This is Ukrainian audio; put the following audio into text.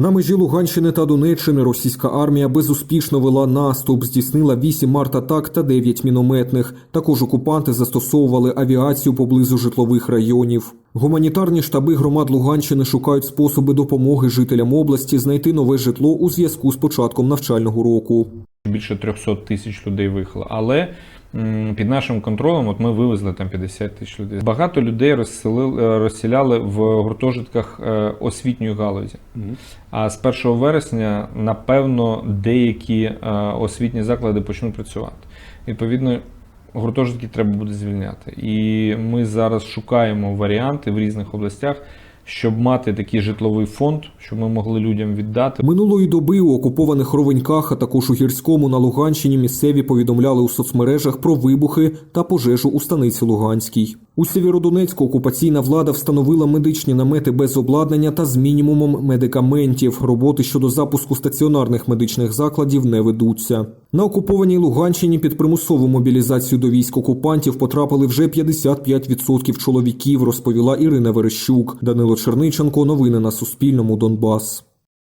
На межі Луганщини та Донеччини російська армія безуспішно вела наступ, здійснила 8 артатак та 9 мінометних. Також окупанти застосовували авіацію поблизу житлових районів. Гуманітарні штаби громад Луганщини шукають способи допомоги жителям області знайти нове житло у зв'язку з початком навчального року. більше 300 тисяч людей виїхало. Але під нашим контролем от ми вивезли там 50 тисяч людей. Багато людей розселили, е, розселяли в гуртожитках е, освітньої галузі. А з 1 вересня, напевно, деякі е, освітні заклади почнуть працювати. Відповідно, гуртожитки треба буде звільняти. І ми зараз шукаємо варіанти в різних областях, щоб мати такий житловий фонд, щоб ми могли людям віддати. Минулої доби у окупованих Ровеньках, а також у Гірському на Луганщині місцеві повідомляли у соцмережах про вибухи та пожежу у станиці Луганській. У Сєвєродонецьку окупаційна влада встановила медичні намети без обладнання та з мінімумом медикаментів. Роботи щодо запуску стаціонарних медичних закладів не ведуться. На окупованій Луганщині під примусову мобілізацію до військ окупантів потрапили вже 55% чоловіків, розповіла Ірина Верещук. Данило Черниченко. Новини на Суспільному. Донбас.